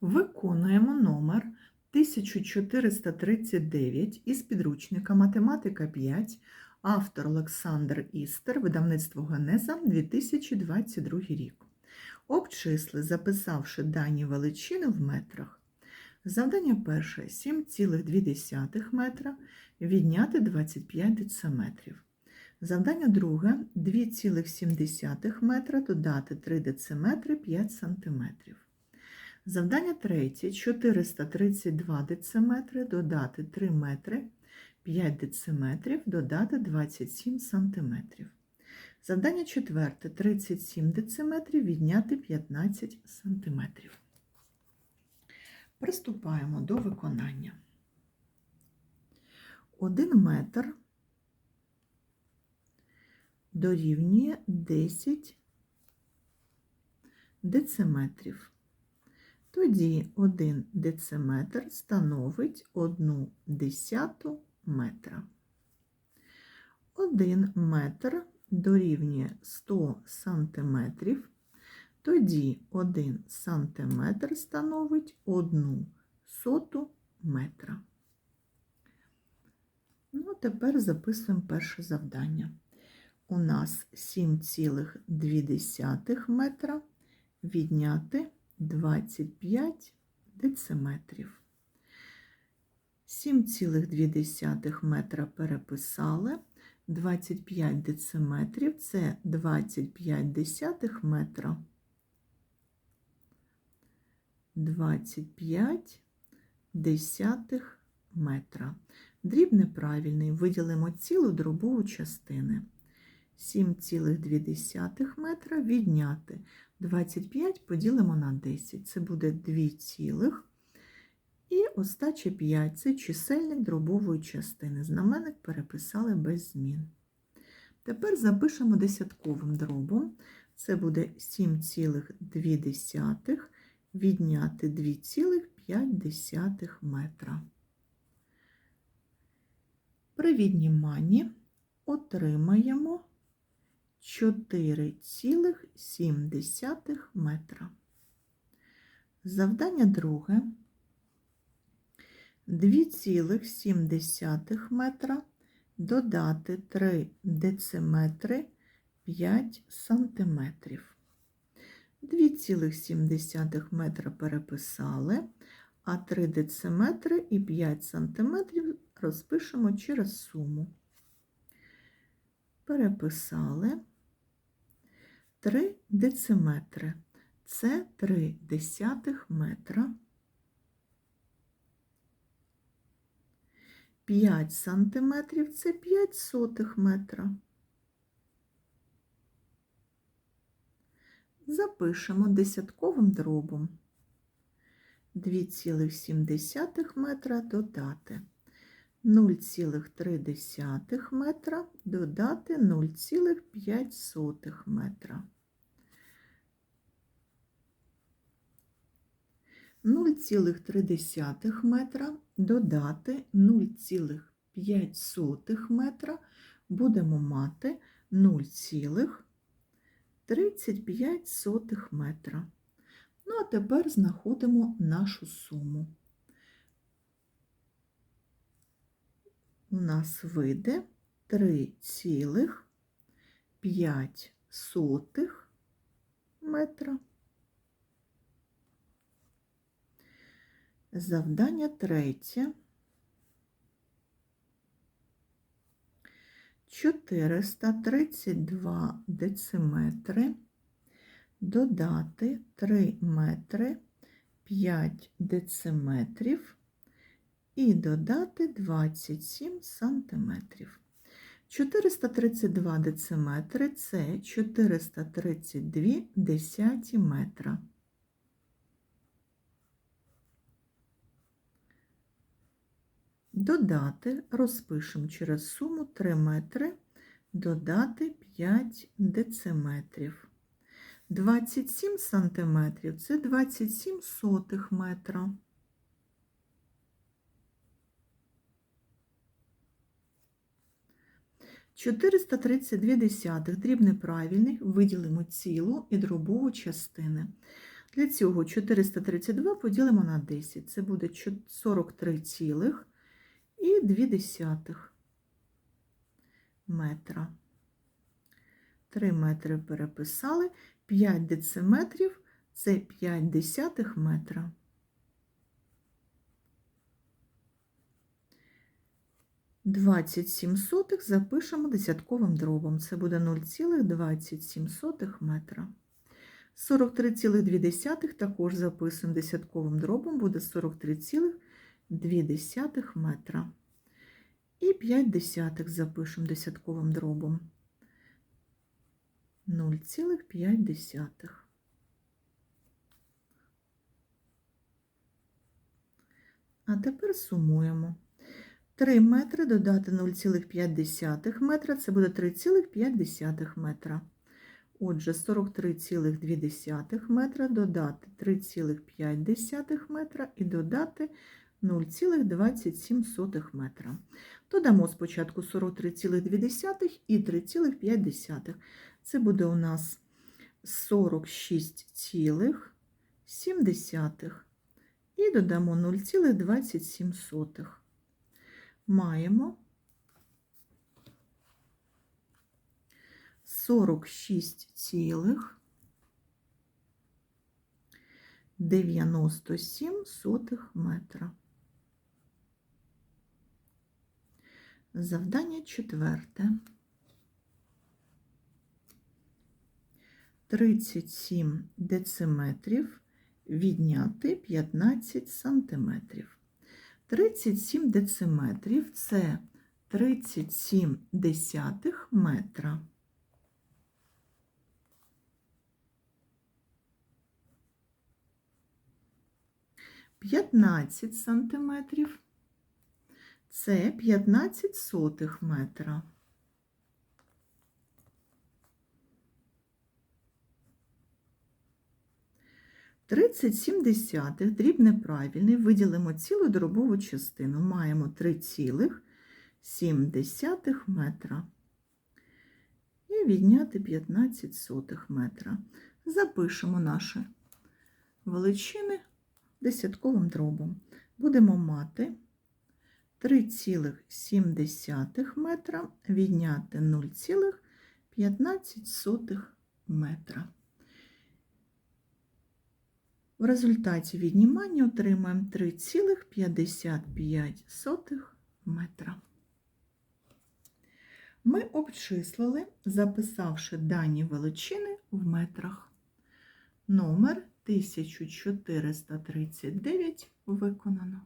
Виконуємо номер 1439 із підручника Математика 5, автор Олександр Істер, видавництво Генеза 2022 рік. Обчисли, записавши дані величини в метрах. Завдання перше 7,2 метра, відняти 25 дециметрів. Завдання друге 2,7 метра, додати 3 дециметри 5 сантиметрів. Завдання третє 432 дециметри, додати 3 метри, 5 дециметрів, додати 27 сантиметрів. Завдання четверте 37 дециметрів, відняти 15 сантиметрів. Приступаємо до виконання. 1 метр дорівнює 10 дециметрів. Тоді 1 дециметр становить 1 десяту метра. 1 метр дорівнює 100 сантиметрів. Тоді 1 сантиметр становить 1 соту метра. Ну, тепер записуємо перше завдання. У нас 7,2 метра відняти 25 дециметрів. 7,2 метра переписали. 25 дециметрів це 25 десятих метра. 25 десятих метра. Дріб неправильний. Виділимо цілу дробову частини. 7,2 метра відняти 25 поділимо на 10. Це буде 2 цілих. І остача 5 це чисельник дробової частини. Знаменник переписали без змін. Тепер запишемо десятковим дробом. Це буде 7,2 відняти 2,5 метра. При відніманні отримаємо 4,7 метра. Завдання друге 2,7 метра додати 3 дециметри 5 сантиметрів. 2,7 метра переписали, а 3 дециметри і 5 сантиметрів розпишемо через суму. Переписали 3 дециметри. Це 3 десятих метра. 5 сантиметрів це 5 сотих метра. Запишемо десятковим дробом. 2,7 метра додати 0,3 метра додати 0,5 метра. 0,3 метра додати 0,5 метра будемо мати 0,35 метра. Ну, а тепер знаходимо нашу суму. У нас вийде 3,5 метра. Завдання третє. 432 дециметри додати 3 метри 5 дециметрів і додати 27 сантиметрів. 432 дециметри – це 432 десяті метра. Додати, розпишемо через суму 3 метри, додати 5 дециметрів. 27 сантиметрів – це 27 сотих метра. Чотириста тридцять десятих дріб неправильний, виділимо цілу і дробову частини. Для цього 432 поділимо на 10. Це буде 43,2 метра. 3 метри переписали. 5 дециметрів – це 5 десятих метра. Двадцять сім сотих запишемо десятковим дробом. Це буде 0,27 метра. 43,2 також записуємо десятковим дробом, буде 43,2 метра. І 5 десятих запишемо десятковим дробом. 0,5. А тепер сумуємо. 3 метри додати 0,5 метра, це буде 3,5 метра. Отже, 43,2 метра додати 3,5 метра і додати 0,27 метра. Додамо спочатку 43,2 і 3,5. Це буде у нас 46,7 і додамо 0,27. Маємо 46,97 метра. Завдання четверте. 37 дециметрів відняти 15 сантиметрів. 37 дециметрів – це 37 десятих метра. П'ятнадцять сантиметрів – це 15 сотих метра. Тридцять сім десятих, дріб неправильний, виділимо цілу дробову частину. Маємо 3,7 метра. І відняти 15 сотих метра. Запишемо наші величини десятковим дробом. Будемо мати 3,7 метра відняти 0,15 метра. В результаті віднімання отримаємо 3,55 метра. Ми обчислили, записавши дані величини в метрах. Номер 1439 виконано.